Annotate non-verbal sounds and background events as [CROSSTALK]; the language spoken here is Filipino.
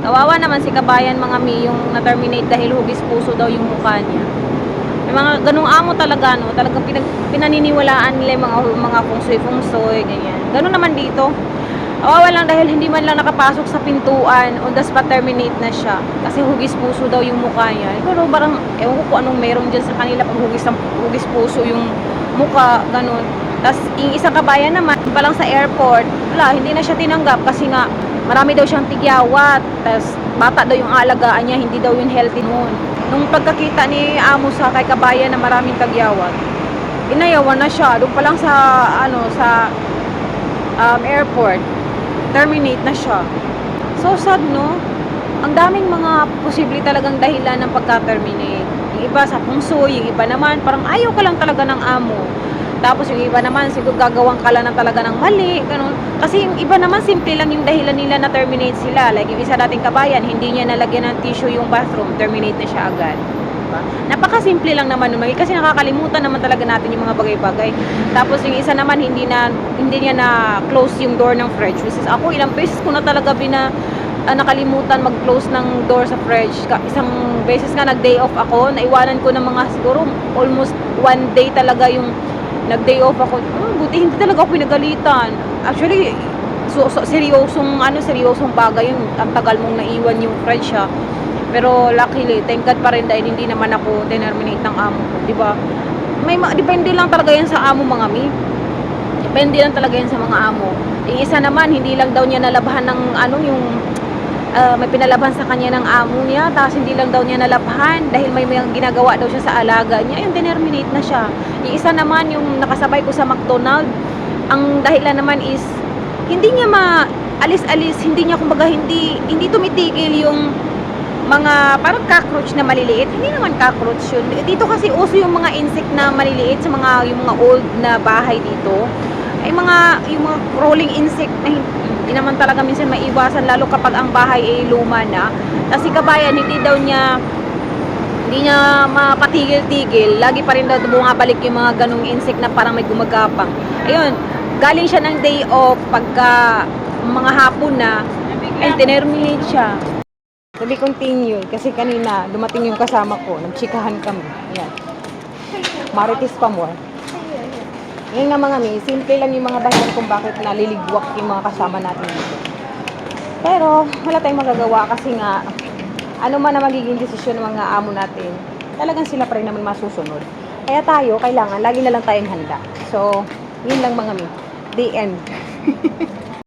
Kawawa naman si kabayan mga mi yung na-terminate dahil hugis puso daw yung mukha niya. May mga ganung amo talaga no, talagang pinag, pinaniniwalaan nila yung mga mga fungsoy-fungsoy, ganyan. Ganun naman dito. Kawawa lang dahil hindi man lang nakapasok sa pintuan, on the spot terminate na siya. Kasi hugis puso daw yung mukha niya. Pero parang, ewan ko kung anong meron dyan sa kanila pag hugis, hugis puso yung mukha, ganun. Tapos, yung isang kabayan naman, pa lang sa airport, wala, hindi na siya tinanggap kasi nga, marami daw siyang tigyawat. Tapos, bata daw yung alagaan niya, hindi daw yung healthy noon. Nung pagkakita ni Amo sa kay kabayan na maraming tagyawat, inayawan na siya. Doon pa lang sa, ano, sa um, airport, terminate na siya. So sad, no? Ang daming mga posible talagang dahilan ng pagka-terminate. Yung iba sa pungso, yung iba naman, parang ayaw ka lang talaga ng amo. Tapos yung iba naman, siguro gagawang ka lang ng talaga ng mali, ganun. Kasi yung iba naman, simple lang yung dahilan nila na terminate sila. Like yung isa nating kabayan, hindi niya nalagyan ng tissue yung bathroom, terminate na siya agad. Diba? Napakasimple lang naman nun, kasi nakakalimutan naman talaga natin yung mga bagay-bagay. Tapos yung isa naman, hindi na hindi niya na close yung door ng fridge. Which is ako, ilang beses ko na talaga bina ah, nakalimutan mag-close ng door sa fridge. Isang beses nga nag-day off ako, naiwanan ko ng mga siguro almost one day talaga yung nag-day off ako. Oh, buti hindi talaga ako pinagalitan. Actually, so, so, seryosong ano seryosong bagay yun. Ang tagal mong naiwan yung fridge ha. Pero luckily, thank God pa rin dahil hindi naman ako terminate ng amo ko, di ba? May ma- depende lang talaga yan sa amo mga mi. Depende lang talaga yan sa mga amo. Yung isa naman, hindi lang daw niya nalabahan ng ano yung ah, may pinalaban sa kanya ng amo niya, tapos hindi lang daw niya nalabahan dahil may, may ginagawa daw siya sa alaga niya, yung denerminate na siya. Yung isa naman, yung nakasabay ko sa McDonald, ang dahilan naman is, hindi niya ma alis-alis, hindi niya kumbaga hindi hindi tumitigil yung mga parang cockroach na maliliit. Hindi naman cockroach yun. Dito kasi uso yung mga insect na maliliit sa mga yung mga old na bahay dito. Ay mga yung mga crawling insect na hin- hindi naman talaga minsan maiwasan lalo kapag ang bahay ay luma na. Kasi kabayan hindi daw niya hindi niya mapatigil-tigil. Lagi pa rin daw bumabalik yung mga ganong insect na parang may gumagapang. Ayun, galing siya ng day off pagka mga hapon na and tinerminate siya. To be continued, kasi kanina dumating yung kasama ko, nagchikahan kami. Yan. Marites pa more. Ngayon nga mga mi, simple lang yung mga dahilan kung bakit naliligwak yung mga kasama natin dito. Pero wala tayong magagawa kasi nga ano man na magiging desisyon ng mga amo natin, talagang sila pa rin naman masusunod. Kaya tayo, kailangan, lagi na lang tayong handa. So, yun lang mga mi. The end. [LAUGHS]